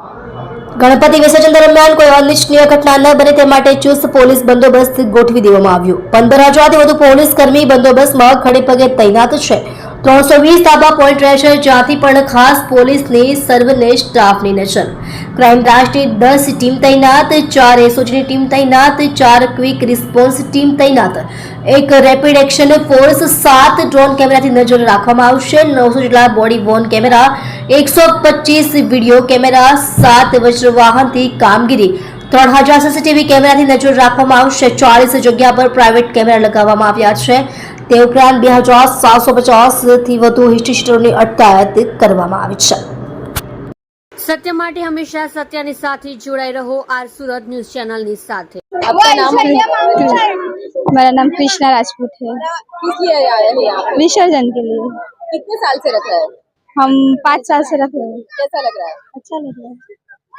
ગણપતિ વિસર્જન દરમિયાન કોઈ અનિચ્છનીય ઘટના ન બને તે માટે ચુસ્ત પોલીસ બંદોબસ્ત ગોઠવી દેવામાં આવ્યો. પંદર હજારથી વધુ પોલીસ કર્મી બંદોબસ્તમાં ખડે પગે તૈનાત છે. ત્રણસો વીસ તાબા પોઈન્ટ રહેશે જ્યાંથી પણ ખાસ પોલીસની સર્વને સ્ટાફની નજર. ક્રાઇમ બ્રાન્ચની દસ ટીમ તૈનાત, ચાર એસઓજીની ટીમ તૈનાત, ચાર ક્વિક રિસ્પોન્સ ટીમ તૈનાત. એક રેપિડ એક્શન ફોર્સ સાત ડ્રોન કેમેરાથી નજર રાખવામાં આવશે. નવસો જેટલા બોડી વોર્ન કેમેરા એકસો પચીસ વિડીયો કેમેરા સાત વજ્ર વાહનથી કામગીરી ત્રણ હજાર સીસીટીવી કેમેરાથી નજર રાખવામાં આવશે ચાલીસ જગ્યા પર પ્રાઇવેટ કેમેરા લગાવવામાં આવ્યા છે તે ઉપરાંત બે હજાર સાતસો પચાસથી વધુ હિસ્ટ્રીસ્ટરોની અટકાયત કરવામાં આવી છે સત્ય માટે હંમેશા સત્યની સાથે જોડાઈ રહો આર સુરત ન્યૂઝ ચેનલની સાથે आपका नाम मेरा नाम कृष्णा राजपूत है किस लिए आया है यहाँ पे विसर्जन के लिए कितने साल से रख रहे हैं हम पाँच साल से रख रहे हैं। कैसा लग रहा है? अच्छा लग रहा है।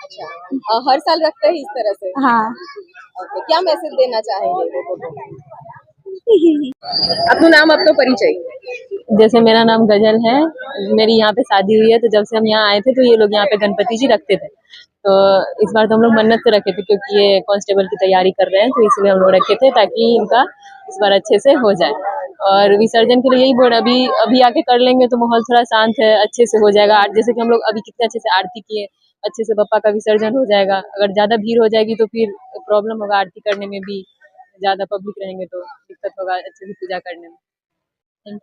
अच्छा। हर साल रखते हैं इस तरह से? हाँ। ओके क्या मैसेज देना चाहेंगे लोगों को? अपना नाम अपना परिचय। जैसे मेरा नाम गज़ल है मेरी यहाँ पे शादी हुई है तो जब से हम यहाँ आए थे तो ये लोग यहाँ पे गणपति जी रखते थे। तो इस बार तो हम लोग मन्नत से रखे थे क्योंकि ये कांस्टेबल की तैयारी कर रहे हैं तो इसलिए हम लोग रखे थे ताकि इनका इस बार अच्छे से हो जाए। और विसर्जन के लिए यही बोल अभी अभी आके कर लेंगे तो माहौल थोड़ा शांत है, अच्छे से हो जाएगा। जैसे कि हम लोग अभी कितने अच्छे से आरती किए, अच्छे से पप्पा का विसर्जन हो जाएगा। अगर ज़्यादा भीड़ हो जाएगी तो फिर प्रॉब्लम होगा आरती करने में भी, ज़्यादा पब्लिक रहेंगे तो दिक्कत होगा अच्छे से पूजा करने में।